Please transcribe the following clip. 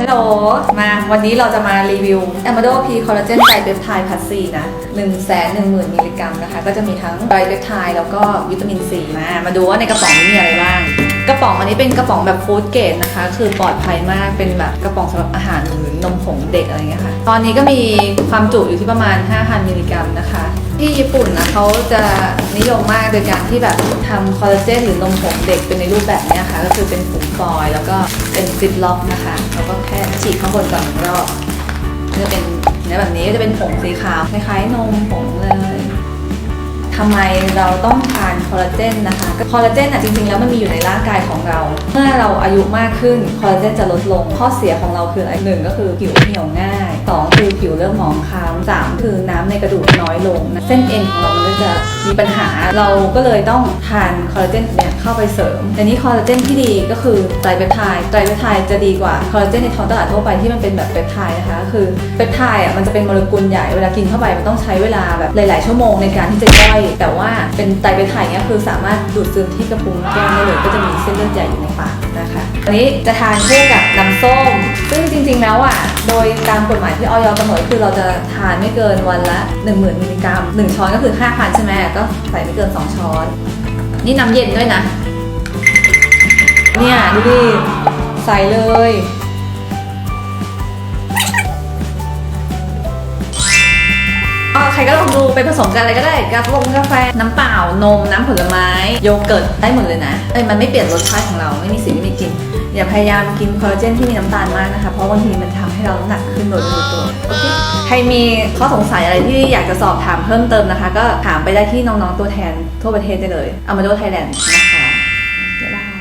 ฮัลโหล มาวันนี้เราจะมารีวิว a m a d o P Collagen ไตรเปปไทด์พัสซีนะ1 1 0 0 0 0 มิลลิกรัมนะคะ ก็จะมีทั้งไตรเปปไทด์แล้วก็วิตามินซีมา มาดูว่าในกระป๋องนี้มีอะไรบ้าง กระป๋องอันนี้เป็นกระป๋องแบบฟู้ดเกรดนะคะ คือปลอดภัยมาก เป็นแบบกระป๋องสำหรับอาหารหรือนมผงเด็กอะไรเงี้ยค่ะ ตอนนี้ก็มีความจุอยู่ที่ประมาณ 5,000 มิลลิกรัมนะคะ ที่ญี่ปุ่นนะเขาจะนิยมมากโดยการที่แบบทำคอลลาเจนหรือนมผงเด็กเป็นในรูปแบบนี้ค่ะ ก็คือเป็นผงฟอยแล้วก็เป็นซิปล็อกนะคะแล้วก็แค่ฉีดข้างบนก่อนหนึ่งรอบก็จะเป็นเนื้อแบบนี้ก็จะเป็นผงสีขาวคล้ายๆนมผงเลยทำไมเราต้องทานคอลลาเจนนะคะคอลลาเจนอะจริงๆแล้วมันมีอยู่ในร่างกายของเรา เมื่อเราอายุมากขึ้นคอลลาเจนจะลดลงข้อเสียของเราคืออะไรหนึ่งก็คือผิวเหี่ยวง่าย สองคือผิวเริ่มหมองคล้ำสามคือน้ำในกระดูกน้อยลงนะเส้นเอ็นของเรามันก็จะมีปัญหาเราก็เลยต้องทานคอลลาเจนเนี่ยเข้าไปเสริมแต่นี้คอลลาเจนที่ดีก็คือไตรเปปไทด์ไตรเปปไทด์จะดีกว่าคอลลาเจนในท้องตลาดทั่วไปที่มันเป็นแบบเปปไทด์นะคะคือเปปไทด์อะมันจะเป็นโมเลกุลใหญ่เวลากินเข้าไปมันต้องใช้เวลาแบบหลาย ๆ ชั่วโมงในการที่จะย่อย แต่ว่าเป็นไตรเปปไทด์เนี่ยคือสามารถดูดซึมที่กระพุ้งแก้มได้เลยก็จะมีเส้นเลือดใหญ่อยู่ในปาก อันนี้จะทานคู่กับน้ำส้ม ซึ่งจริงๆแล้วอะ โดยตามกฎหมายที่ออยกำหนดคือเราจะทานไม่เกินวันละ 10,000มิลลิกรัม1ช้อนก็คือ 5,000 ใช่ไหมก็ใส่ไม่เกิน 2 ช้อน นี่น้ำเย็นด้วยนะ เนี่ยดูดิใส่เลย อ๋อใครก็ลองดูไปผสมกันอะไรก็ได้กาแฟกาแฟ น้ำเปล่านม น้ำผลไม้ โยเกิร์ตได้หมดเลยนะเอ้ยมันไม่เปลี่ยนรสชาติของเราไม่มีสีไม่มีกลิ่นอย่าพยายามกินคอลลาเจนที่มีน้ำตาลมากนะคะ เพราะบางทีมันทำให้เราน้ำหนักขึ้นโดยไม่รู้ตัวโอเคใครมีข้อสงสัยอะไรที่อยากจะสอบถามเพิ่มเติมนะคะ ก็ถามไปได้ที่น้องๆตัวแทนทั่วประเทศได้เลยเอามาดูไทยแลนด์นะคะ